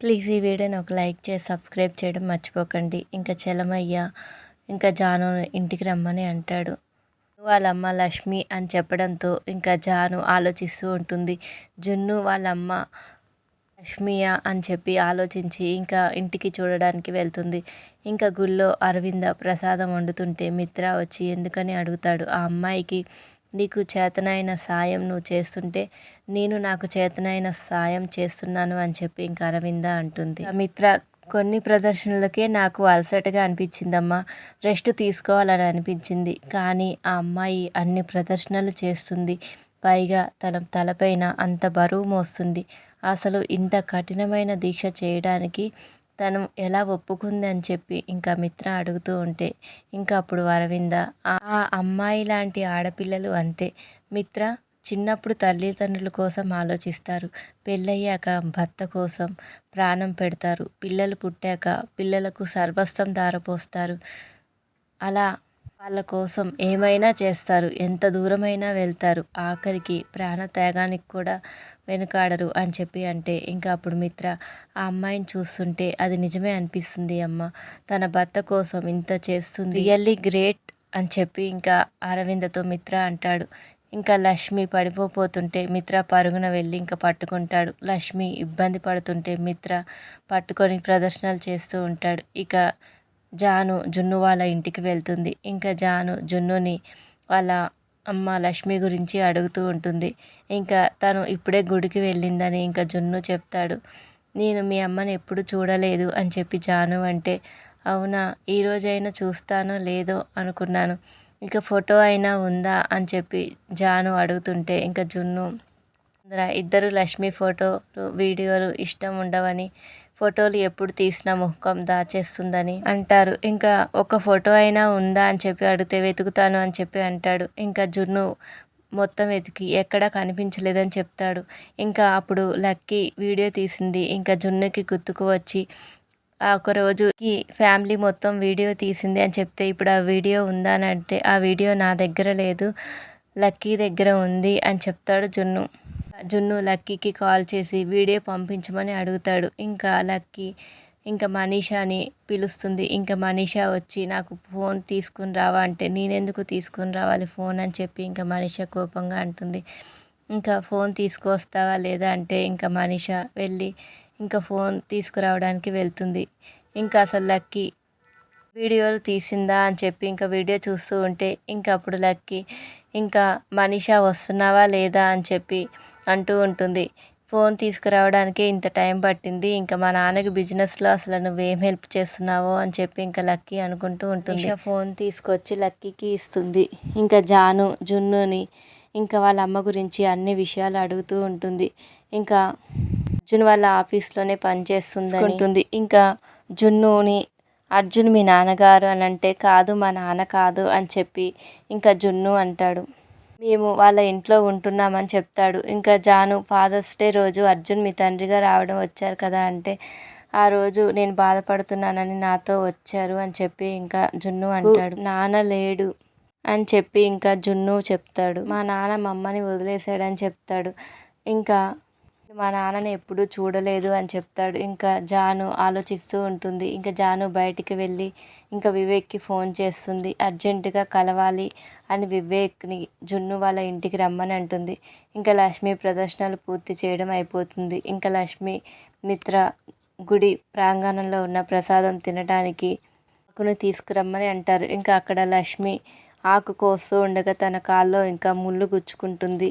Please ఈ వీడియోని ఒక లైక్ చేసి సబ్స్క్రైబ్ చేయడం మర్చిపోకండి. ఇంకా చలమయ్య ఇంకా జాను ఇంటికి రమ్మని అంటాడు. వాళ్ళ అమ్మ లక్ష్మి అని చెప్పడంతో ఇంకా జాను ఆలోచిస్తూ ఉంటుంది. జున్ను వాళ్ళ అమ్మ లక్ష్మియా అని చెప్పి ఆలోచించి ఇంకా ఇంటికి చూడడానికి వెళ్తుంది. ఇంకా గుళ్ళో అరవింద ప్రసాదం వండుతుంటే మిత్ర వచ్చి ఎందుకని అడుగుతాడు. ఆ అమ్మాయికి నీకు చేతనైన సాయం నువ్వు చేస్తుంటే నేను నాకు చేతనైన సాయం చేస్తున్నాను అని చెప్పి ఇంకా అరవింద అంటుంది. మిత్ర కొన్ని ప్రదర్శనలకే నాకు అలసటగా అనిపించిందమ్మా. రెస్ట్ తీసుకోవాలని అనిపించింది. కానీ ఆ అమ్మాయి అన్ని ప్రదర్శనలు చేస్తుంది. పైగా తన తలపైన అంత బరువు మోస్తుంది. అసలు ఇంత కఠినమైన దీక్ష చేయడానికి తను ఎలా ఒప్పుకుంది అని చెప్పి ఇంకా మిత్ర అడుగుతూ ఉంటే ఇంకా అప్పుడు అరవింద ఆ అమ్మాయి లాంటి ఆడపిల్లలు అంతే. మిత్ర చిన్నప్పుడు తల్లిదండ్రుల కోసం ఆలోచిస్తారు. పెళ్ళయ్యాక భర్త కోసం ప్రాణం పెడతారు. పిల్లలు పుట్టాక పిల్లలకు సర్వస్వం దారపోస్తారు అలా వాళ్ళ కోసం ఏమైనా చేస్తారు ఎంత దూరమైనా వెళ్తారు ఆఖరికి ప్రాణత్యాగానికి కూడా వెనుకాడరు అని చెప్పి అంటే ఇంకా అప్పుడు మిత్ర ఆ అమ్మాయిని చూస్తుంటే అది నిజమే అనిపిస్తుంది అమ్మ. తన భర్త కోసం ఇంత చేస్తుంది. రియల్లీ గ్రేట్ అని చెప్పి ఇంకా అరవిందతో మిత్ర అంటాడు. ఇంకా లక్ష్మి పడిపోతుంటే మిత్ర పరుగున వెళ్ళి ఇంకా పట్టుకుంటాడు. లక్ష్మి ఇబ్బంది పడుతుంటే మిత్ర పట్టుకొని ప్రదర్శనలు చేస్తూ ఉంటాడు. ఇక జాను జున్ను వాళ్ళ ఇంటికి వెళ్తుంది. ఇంకా జాను జున్నుని వాళ్ళ అమ్మ లక్ష్మి గురించి అడుగుతూ ఉంటుంది. ఇంకా తను ఇప్పుడే గుడికి వెళ్ళిందని ఇంకా జున్ను చెప్తాడు. నేను మీ అమ్మని ఎప్పుడు చూడలేదు అని చెప్పి జాను అంటే అవునా ఈరోజైనా చూస్తానో లేదో అనుకున్నాను. ఇంకా ఫోటో అయినా ఉందా అని చెప్పి జాను అడుగుతుంటే ఇంకా జున్ను ఇద్దరు లక్ష్మి ఫోటోలు వీడియోలు ఇష్టం ఉండవని ఫోటోలు ఎప్పుడు తీసినా ముఖం దాచేస్తుందని అంటారు. ఇంకా ఒక ఫోటో అయినా ఉందా అని చెప్పి అడిగితే వెతుకుతాను అని చెప్పి అంటాడు. ఇంకా జున్ను మొత్తం వెతికి ఎక్కడా కనిపించలేదని చెప్తాడు. ఇంకా అప్పుడు లక్కీ వీడియో తీసింది. ఇంకా జున్నుకి గుర్తుకు వచ్చి ఆ ఒక రోజుకి ఫ్యామిలీ మొత్తం వీడియో తీసింది అని చెప్తే ఇప్పుడు ఆ వీడియో ఉందా అని అంటే ఆ వీడియో నా దగ్గర లేదు లక్కీ దగ్గర ఉంది అని చెప్తాడు జున్ను. జున్ను లక్కీకి కాల్ చేసి వీడియో పంపించమని అడుగుతాడు. ఇంకా లక్కీ ఇంకా మనీషాని పిలుస్తుంది. ఇంకా మనీషా వచ్చి నాకు ఫోన్ తీసుకుని రావా అంటే నేనెందుకు తీసుకుని రావాలి ఫోన్? అని చెప్పి ఇంకా మనీషా కోపంగా అంటుంది. ఇంకా ఫోన్ తీసుకొస్తావా లేదా? అంటే ఇంకా మనీషా వెళ్ళి ఇంకా ఫోన్ తీసుకురావడానికి వెళ్తుంది. ఇంకా అసలు లక్కీ వీడియోలు తీసిందా అని చెప్పి ఇంకా వీడియో చూస్తూ ఉంటే ఇంకా అప్పుడు లక్కీ ఇంకా మనీషా వస్తున్నావా లేదా? అని చెప్పి అంటూ ఉంటుంది. ఫోన్ తీసుకురావడానికే ఇంత టైం పట్టింది. ఇంకా మా నాన్నకి బిజినెస్లో అసలు నువ్వేం హెల్ప్ చేస్తున్నావో అని చెప్పి ఇంకా లక్కీ అనుకుంటూ ఉంటుంది. ఫోన్ తీసుకొచ్చి లక్కీకి ఇస్తుంది. ఇంకా జాను జున్నుని ఇంకా వాళ్ళ అమ్మ గురించి అన్ని విషయాలు అడుగుతూ ఉంటుంది. ఇంకా అర్జున్ వాళ్ళ ఆఫీస్లోనే పనిచేస్తుంది ఉంటుంది ఇంకా జున్నుని అర్జున్ మీ నాన్నగారు అని అంటే కాదు మా నాన్న కాదు అని చెప్పి ఇంకా జున్ను అంటాడు. మేము వాళ్ళ ఇంట్లో ఉంటున్నామని చెప్తాడు. ఇంకా జాను ఫాదర్స్ డే రోజు అర్జున్ మీ తండ్రిగా రావడం వచ్చారు కదా అంటే ఆ రోజు నేను బాధపడుతున్నానని నాతో వచ్చారు అని చెప్పి ఇంకా జున్ను అంటాడు. నాన్న లేడు అని చెప్పి ఇంకా జున్ను చెప్తాడు. మా నాన్న మమ్మని వదిలేశాడని చెప్తాడు. ఇంకా మా నాన్నని ఎప్పుడూ చూడలేదు అని చెప్తాడు. ఇంకా జాను ఆలోచిస్తూ ఉంటుంది. ఇంకా జాను బయటికి వెళ్ళి ఇంకా వివేక్కి ఫోన్ చేస్తుంది. అర్జెంటుగా కలవాలి అని వివేక్ని జున్ను వాళ్ళ ఇంటికి రమ్మని అంటుంది. ఇంకా లక్ష్మి ప్రదర్శనలు పూర్తి చేయడం అయిపోతుంది. ఇంకా లక్ష్మి మిత్ర గుడి ప్రాంగణంలో ఉన్న ప్రసాదం తినడానికి ఆకును తీసుకురమ్మని అంటారు. ఇంకా అక్కడ లక్ష్మి ఆకు కోస్తూ ఉండగా తన కాల్లో ఇంకా ముళ్ళు గుచ్చుకుంటుంది.